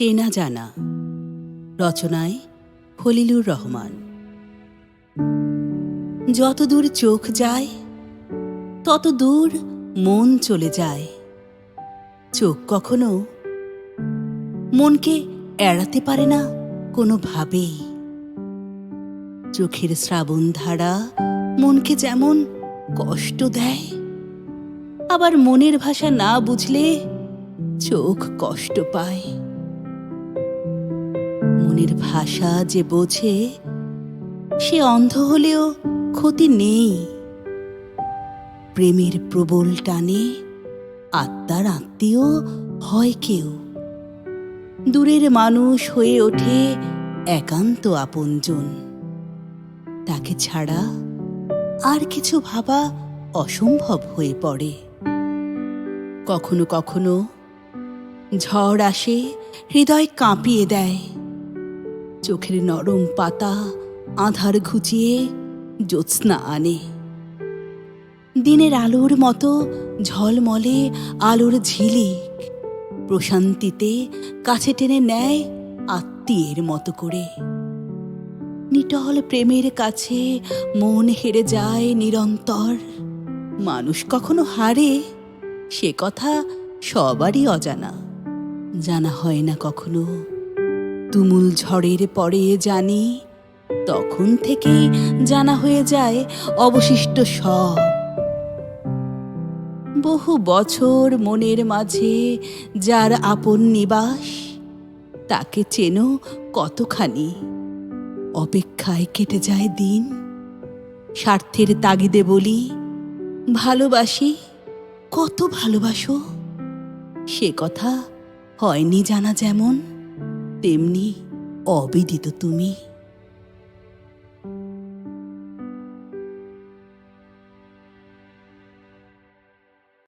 চেনা জানা। রচনায় খলিলুর রহমান। যত দূর চোখ যায় তত দূর মন চলে যায়। চোখ কখনো মনকে এড়াতে পারে না কোনোভাবেই। চোখের শ্রাবণ ধারা মনকে যেমন কষ্ট দেয়, আবার মনের ভাষা না বুঝলে চোখ কষ্ট পায়। মনের ভাষা যে বোঝে, সে অন্ধ হলেও ক্ষতি নেই। প্রেমের প্রবল টানে আত্মার আত্মীয় হয় কেউ। দূরের মানুষ হয়ে ওঠে একান্ত আপনজন। তাকে ছাড়া আর কিছু ভাবা অসম্ভব হয়ে পড়ে। কখনো কখনো ঝড় আসে, হৃদয় কাঁপিয়ে দেয়। চোখের নরম পাতা আধার ঘুচিয়ে জ্যোৎস্না আনে। দিনের আলোর মতো ঝলমলে আলোর ঝিলিক। প্রশান্তিতে কাছে টেনে নেয় আত্মীয়ের মতো করে। নিটল প্রেমের কাছে মন হেরে যায় নিরন্তর। মানুষ কখনো হারে, সে কথা সবারই অজানা। জানা হয় না কখনো। তুমুল ঝড়ের পরে জানি তখন থেকেই জানা হয়ে যায় অবশিষ্ট সব। বহু বছর মনের মাঝে যার আপন নিবাস, তাকে চেনো কতখানি? অপেক্ষায় কেটে যায় দিন, স্বার্থের তাগিদে বলি, ভালোবাসি, কত ভালোবাসো? সে কথা হয়নি জানা যেমন। তেমনি অবিদিত তুমি।